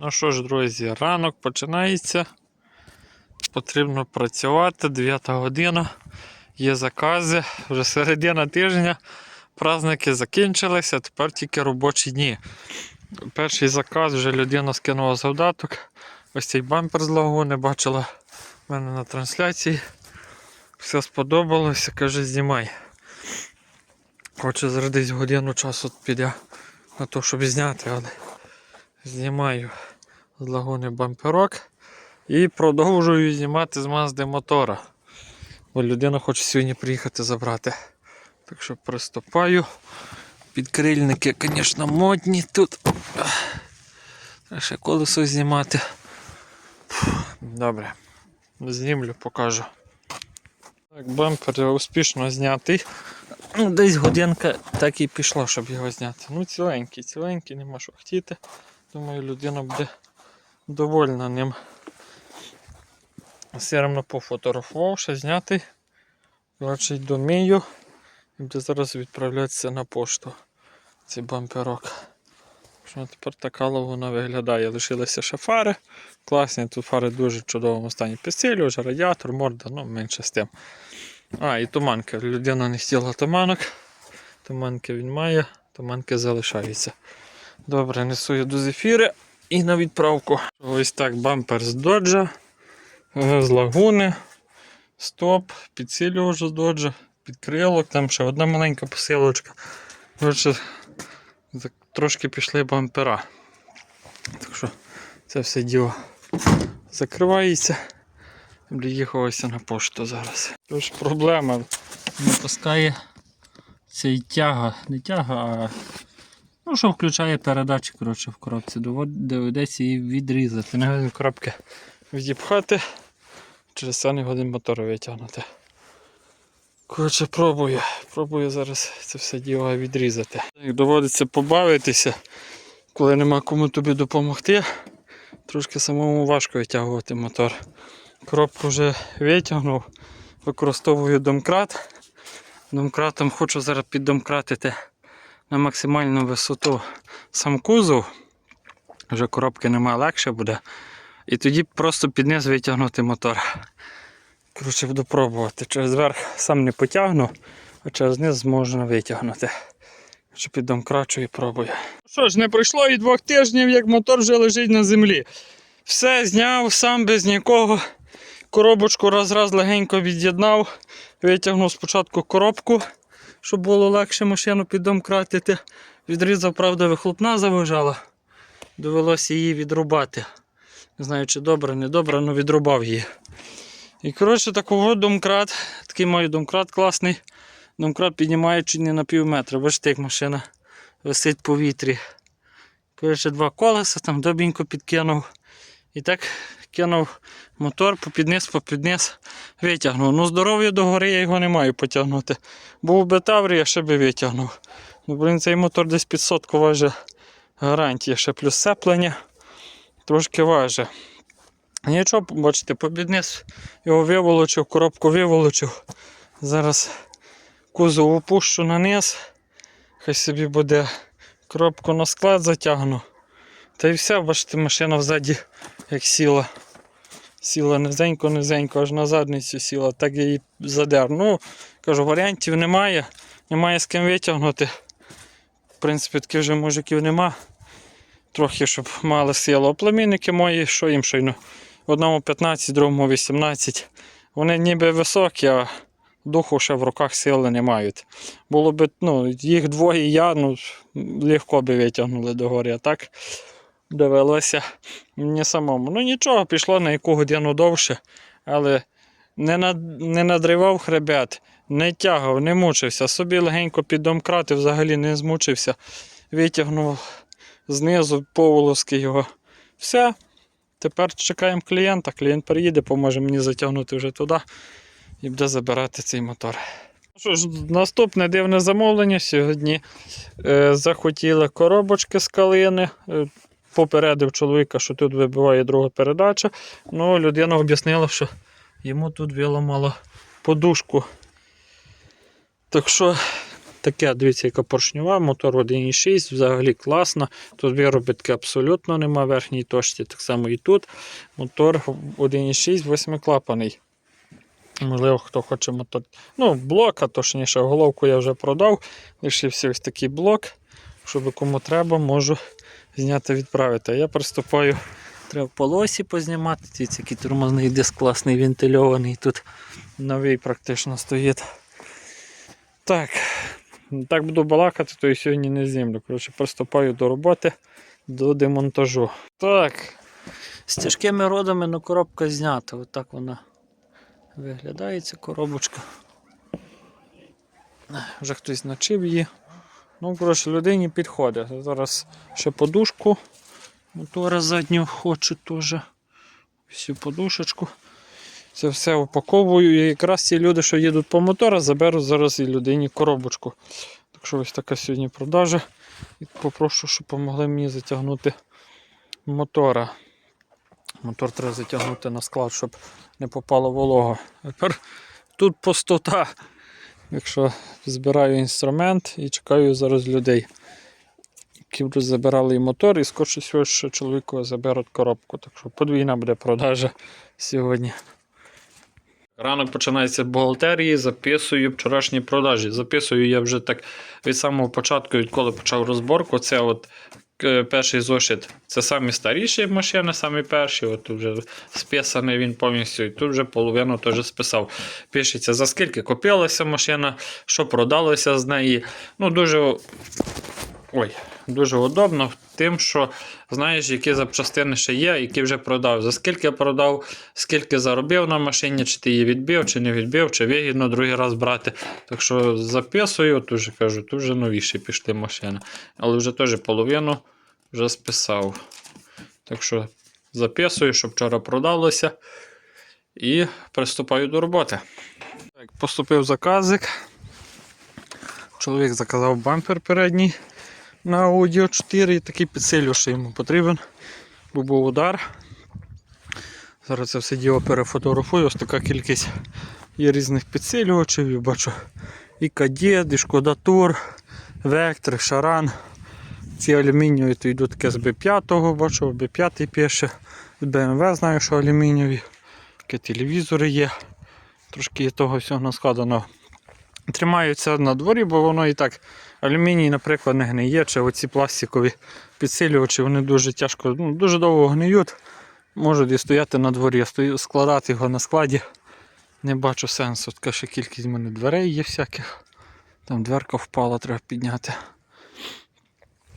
Ну що ж, друзі, ранок починається. Потрібно працювати, 9 година. Є закази, вже середина тижня. Праздники закінчилися, тепер тільки робочі дні. Перший заказ вже людина скинула завдаток. Ось цей бампер з лагуни бачила в мене на трансляції. Все сподобалося, каже, знімай. Хоче зараз десь годину часу піде на те, щоб зняти, але знімаю з лагуни бамперок і продовжую знімати з Мазди мотора. Бо людина хоче сьогодні приїхати забрати. Так що приступаю. Підкрильники, звісно, модні тут. Ще колесо знімати. Добре. Знімлю, покажу. Так, бампер успішно знятий. Ну, десь годинка так і пішла, щоб його зняти. Ну, ціленький, ціленький, нема що хотіти. Думаю, людина буде довольна ним. Все одно пофотографував, ще знятий. Коротше, домію. І буде зараз відправлятися на пошту. Цей бамперок. Що тепер така вона виглядає. Лишилися ще фари. Класні, тут фари дуже чудовому стані. Підсилювач, радіатор, морда, ну менше з тим. А, і туманки. Людина не хотіла туманок. Туманки він має, туманки залишаються. Добре, несу я до зефіри і на відправку. Ось так бампер з доджа, е, з лагуни, стоп, підсилювач з доджа, підкрилок, там ще одна маленька посилочка. Коротше, трошки пішли бампера. Так що це все діло закривається. Доїхалося на пошту зараз. Тож проблема не пускає цей тяга, не тяга, а ну, що включає передачі коротше, в коробці. Доведеться її відрізати. Не годин коробки відіпхати, через це не годин мотор витягнути. Коротше, пробую. Пробую зараз це все діло відрізати. Як доводиться побавитися, коли нема кому тобі допомогти, трошки самому важко витягувати мотор. Коробку вже витягнув, використовую домкрат. Домкратом хочу зараз піддомкратити на максимальну висоту сам кузов. Вже коробки немає, легше буде. І тоді просто під низ витягнути мотор. Коротше, буду пробувати. Через верх сам не потягну, а через низ можна витягнути. Коротше, піддомкрачу і пробую. Що ж, не пройшло і двох тижнів, як мотор вже лежить на землі. Все зняв сам без нікого. Коробочку раз-раз легенько від'єднав. Витягнув спочатку коробку, щоб було легше машину піддомкратити. Відрізав, правда, вихлопна заважала. Довелося її відрубати. Не знаю, чи добре, не добре, але відрубав її. І коротше такого домкрат, такий маю домкрат класний. Домкрат піднімає чуть не на пів метра. Бачите, як машина висить в повітрі. Коротше, два колеса там добінько підкинув. І так кинув мотор попід низ, витягнув. Ну, здоров'я догори я його не маю потягнути. Був би Таврія, ще би витягнув. Ну, блін, цей мотор десь під сотку важить гарантія, ще плюс сеплення. Трошки важить. Нічого, бачите, побідниз його виволочив, коробку виволочив. Зараз кузов опущу на низ. Хай собі буде коробку на склад затягну. Та й все, бачите, машина взаді як сіла. Сіла низенько-низенько, аж на задницю сіла, так я її задер. Ну, кажу, варіантів немає, немає з ким витягнути. В принципі, таких вже мужиків нема. Трохи, щоб мали силу. Племінники мої, що їм щойно? Одному 15, другому 18. Вони ніби високі, а духу ще в руках сили не мають. Було б, ну, їх двоє я, ну, легко би витягнули до гори, а так довелося мені самому. Ну нічого, пішло на яку годину довше, але не, над, не надривав хребет, не тягав, не мучився. Собі легенько піддомкрати, взагалі не змучився. Витягнув знизу поволоски його. Все. Тепер чекаємо клієнта. Клієнт приїде, поможе мені затягнути вже туди і буде забирати цей мотор. Що ж, наступне дивне замовлення. Сьогодні е, захотіли коробочки з калини. Попередив чоловіка, що тут вибиває друга передача. Ну, людина об'яснила, що йому тут виламало подушку. Так що таке, дивіться, яка поршнева, мотор 1.6, взагалі класно. Тут виробітки абсолютно нема верхній точці, так само і тут. Мотор 1.6, восьмиклапаний. Можливо, хто хоче мотор. Ну, блока, точніше, головку я вже продав. Лишився ось такий блок. Щоб кому треба, можу зняти відправити. А я приступаю. Треба полосі познімати. Дивіться, який тормозний диск класний вентильований. Тут новий практично стоїть. Так. Так буду балакати, то і сьогодні не знімлю. Коротше, приступаю до роботи, до демонтажу. Так. З тяжкими родами ну, коробка знята. Отак вона виглядає ця коробочка. Вже хтось начив її. Ну, коротше, людині підходить. Зараз ще подушку мотора заднього хочу теж. Всю подушечку. Це все упаковую. І якраз ці люди, що їдуть по мотору, заберуть зараз і людині коробочку. Так що ось така сьогодні продажа. І попрошу, щоб допомогли мені затягнути мотора. Мотор треба затягнути на склад, щоб не попало волога. Тепер тут пустота. Якщо збираю інструмент і чекаю зараз людей, які вже забирали і мотор, і скорше що чоловіку заберуть коробку. Так що подвійна буде продажа сьогодні. Ранок починається з бухгалтерії, записую вчорашні продажі. Записую я вже так від самого початку, відколи почав розборку. Це от перший зошит. Це самі старіші машини, самі перші. От вже списаний він повністю. І тут вже половину теж списав. Пишеться, за скільки купилася машина, що продалося з неї. Ну, дуже. Ой, дуже удобно тим, що знаєш, які запчастини ще є, які вже продав. За скільки продав, скільки заробив на машині, чи ти її відбив, чи не відбив, чи вигідно другий раз брати. Так що записую, тут вже кажу, тут вже новіші пішли машини. Але вже теж половину вже списав. Так що записую, щоб вчора продалося. І приступаю до роботи. Так, поступив заказик. Чоловік заказав бампер передній на Audio 4 і такий підсилювач що йому потрібен, бо був удар. Зараз це все діло перефотографую, ось така кількість є різних підсилювачів. Я бачу і кадет, і Шкода Тур, Вектор, Шаран. Ці алюмінієві то йдуть таке з B5, бачу, B5 пише. З BMW знаю, що алюмінієві. Такі телевізори є. Трошки того всього наскладено. Тримаються на дворі, бо воно і так алюміній, наприклад, не гниє, чи оці пластикові підсилювачі, вони дуже тяжко, ну, дуже довго гниють. Можуть і стояти на дворі, стою- складати його на складі. Не бачу сенсу. Така ще кількість в мене дверей є всяких. Там дверка впала, треба підняти.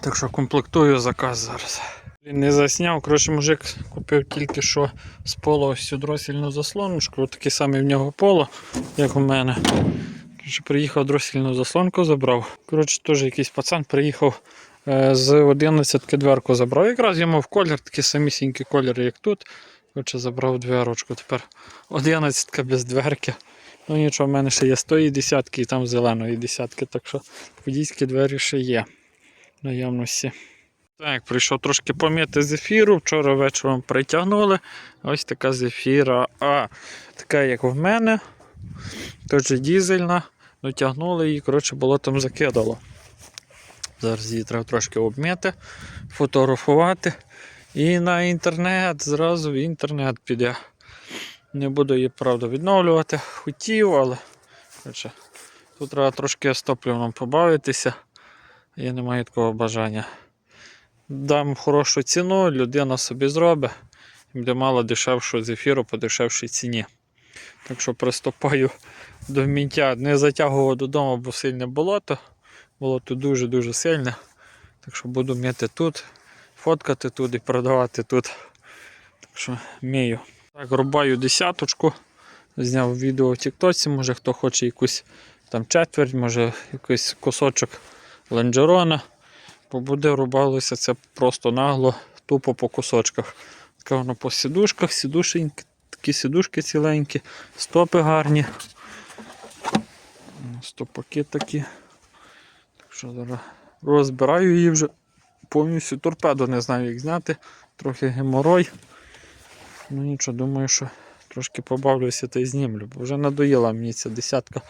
Так що комплектую заказ зараз. Не засняв, коротше, мужик купив тільки що з пола ось цю дросільну заслоночку. Такий самий в нього поло, як у мене. Коротше, приїхав дросільну заслонку забрав. Коротше, теж якийсь пацан приїхав е, з 11 дверку забрав. Якраз йому в колір, такий самісінький колір, як тут. Коротше, забрав дверочку. Тепер 11 без дверки. Ну нічого, в мене ще є з тої десятки і там зеленої десятки, так що водійські двері ще є наявності. Так, прийшов трошки помити зефіру. Вчора вечором притягнули. Ось така зефіра. А, така, як в мене. Теж дізельна. Дотягнули її, коротше, болотом закидало. Зараз її треба трошки обмити, фотографувати. І на інтернет, зразу в інтернет піде. Не буду її, правда, відновлювати. Хотів, але коротше, тут треба трошки з топливом побавитися. Я не маю такого бажання. Дам хорошу ціну, людина собі зробить. Буде мало дешевшого зефіру по дешевшій ціні. Так що приступаю до вміття. Не затягував додому, бо сильне болото. Болото дуже-дуже сильне. Так що буду м'яти тут, фоткати тут і продавати тут. Так що вмію. Так, рубаю десяточку. Зняв відео в Тіктоці, може хто хоче якусь там четверть, може якийсь кусочок ланджерона. Бо буде рубалося це просто нагло, тупо по кусочках. Таке воно по сідушках, сідушеньки, такі сідушки ціленькі, стопи гарні. Стопаки такі. Так що зараз розбираю її вже повністю торпеду, не знаю як зняти. Трохи геморой. Ну нічого, думаю, що трошки побавлюся та й знімлю, бо вже надоїла мені ця десятка.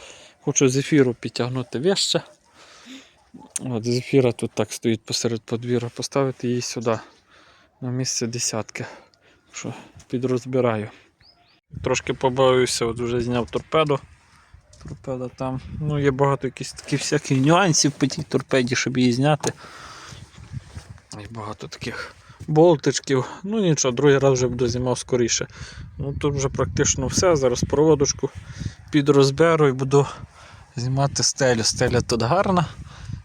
Хочу з ефіру підтягнути вище. От зефіра тут так стоїть посеред подвір'я. Поставити її сюди, на місце десятки. Що підрозбираю. Трошки побоюся, от вже зняв торпеду. Торпеда там. Ну, є багато якісь таких всяких нюансів по тій торпеді, щоб її зняти. І багато таких болтичків. Ну нічого, другий раз вже буду знімав скоріше. Ну тут вже практично все. Зараз проводочку підрозберу і буду знімати стелю. Стеля тут гарна,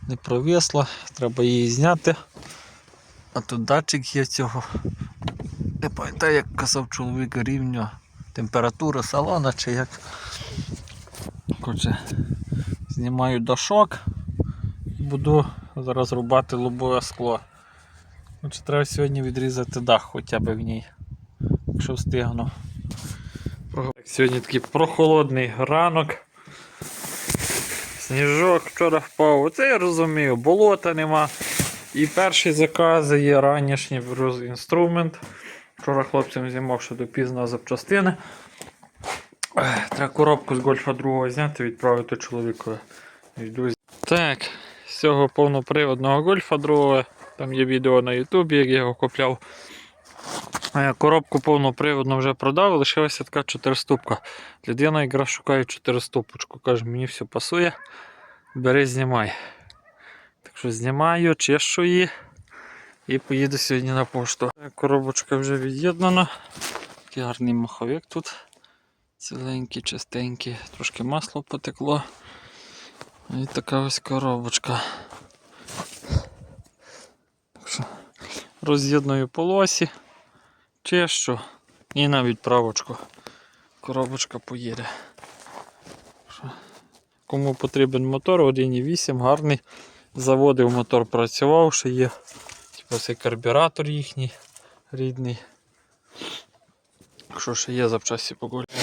не провісла, треба її зняти. А тут датчик є цього. Не пам'ятаю, як казав чоловік рівня температури салона чи як. Коротше, знімаю дошок і буду зараз рубати лобове скло. Отже, треба сьогодні відрізати дах хоча б в ній, якщо встигну. Сьогодні такий прохолодний ранок. Сніжок вчора впав. Оце я розумію, болота нема. І перші закази є ранішній інструмент. Вчора хлопцям знімав ще допізно запчастини. Треба коробку з гольфа другого зняти, відправити чоловікові. Йду Так, з цього повноприводного гольфа другого. Там є відео на Ютубі, як я його купляв. Коробку повноприводну вже продав, лишилася така 4 ступка. Людина якраз шукає 4 ступочку. Каже, мені все пасує. Бери, знімай. Так що знімаю, чищу її і поїду сьогодні на пошту. Коробочка вже від'єднана. Гарний маховик тут. Ціленький, чистенький, трошки масло потекло. І така ось коробочка. Роз'єдную полосі, чищу і на відправочку. Коробочка поїде. Кому потрібен мотор 1.8, гарний. Заводив мотор працював, ще є типу, цей карбюратор їхній рідний. Якщо ще є запчасті погуляти.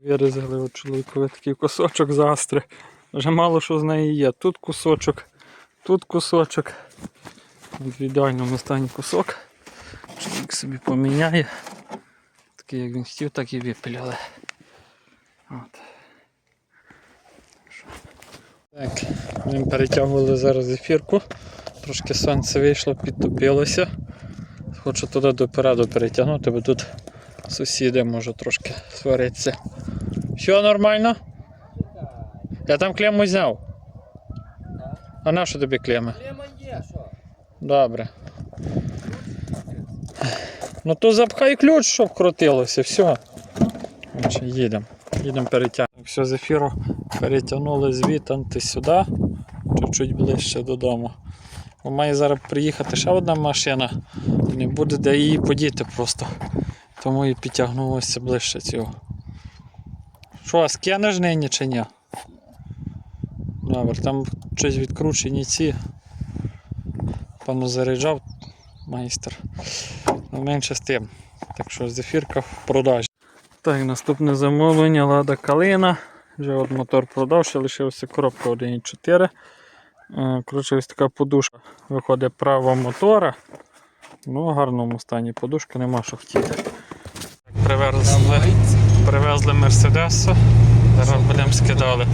Вирізали от чоловікові такий кусочок застри. Вже мало що з неї є. Тут кусочок, тут кусочок. В ідеальному стані кусок. Чоловік собі поміняє. Такий як він хотів, так і випиляли. От. Так, перетягували зараз ефірку. Трошки сонце вийшло, підтопилося. Хочу туди допереду перетягнути, бо тут сусіди може трошки сваритися. Все нормально? Я там клему зняв. А на що тобі клеми? Лемон є, що? Добре. Ну то запхай ключ, щоб крутилося, все. Їдемо. Їдемо перетягнемо. Все, з ефіру перетягнули звідти сюди, чуть-чуть ближче додому. Бо має зараз приїхати ще одна машина, не буде де її подіти просто. Тому і підтягнулося ближче цього. Що, скинеш нині чи ні? Добре, там щось відкручені ці. Пану заряджав майстер. Ну, менше з тим. Так що зефірка в продажі. Так, наступне замовлення Лада Калина. Вже от мотор продав, ще лишилася коробка 1.4. Е, Коротше, ось така подушка. Виходить правого мотора. Ну, в гарному стані подушки нема що хотіти. Привезли, привезли Мерседеса. Зараз будемо скидали.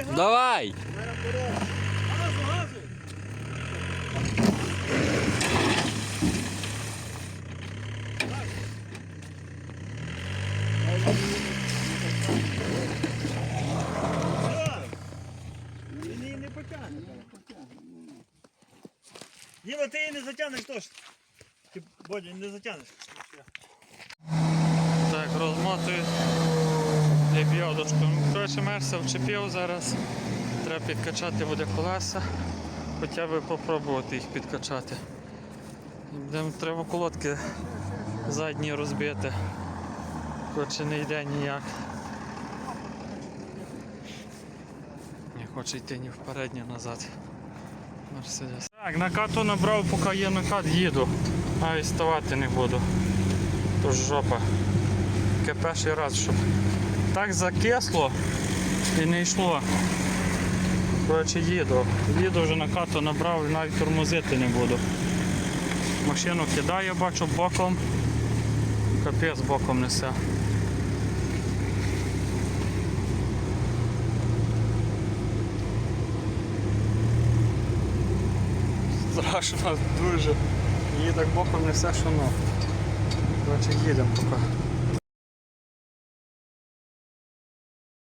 Давай, газу. Давай! Газу, газу. Все. Він її не потягне. Діма, ти її не затягнеш точно. Ти, Бодя, не затягнеш. Так, розмотую Лебідочку. Ну, Коротше, мерса вчепив зараз. Треба підкачати буде колеса. Хоча б попробувати їх підкачати. Треба колодки задні розбити. Коротше, не йде ніяк. хоче йти ні вперед, ні назад. Мерседес. Так, накату набрав, поки є накат, їду. Навіть ставати не буду. Тож жопа. Таке перший раз, щоб так закисло і не йшло. Коротше, їду. Їду вже накату набрав і навіть тормозити не буду. Машину кидаю, бачу боком. Капець боком несе. Страшно дуже. Її так боком несе, що ну. Коротше, їдемо поки.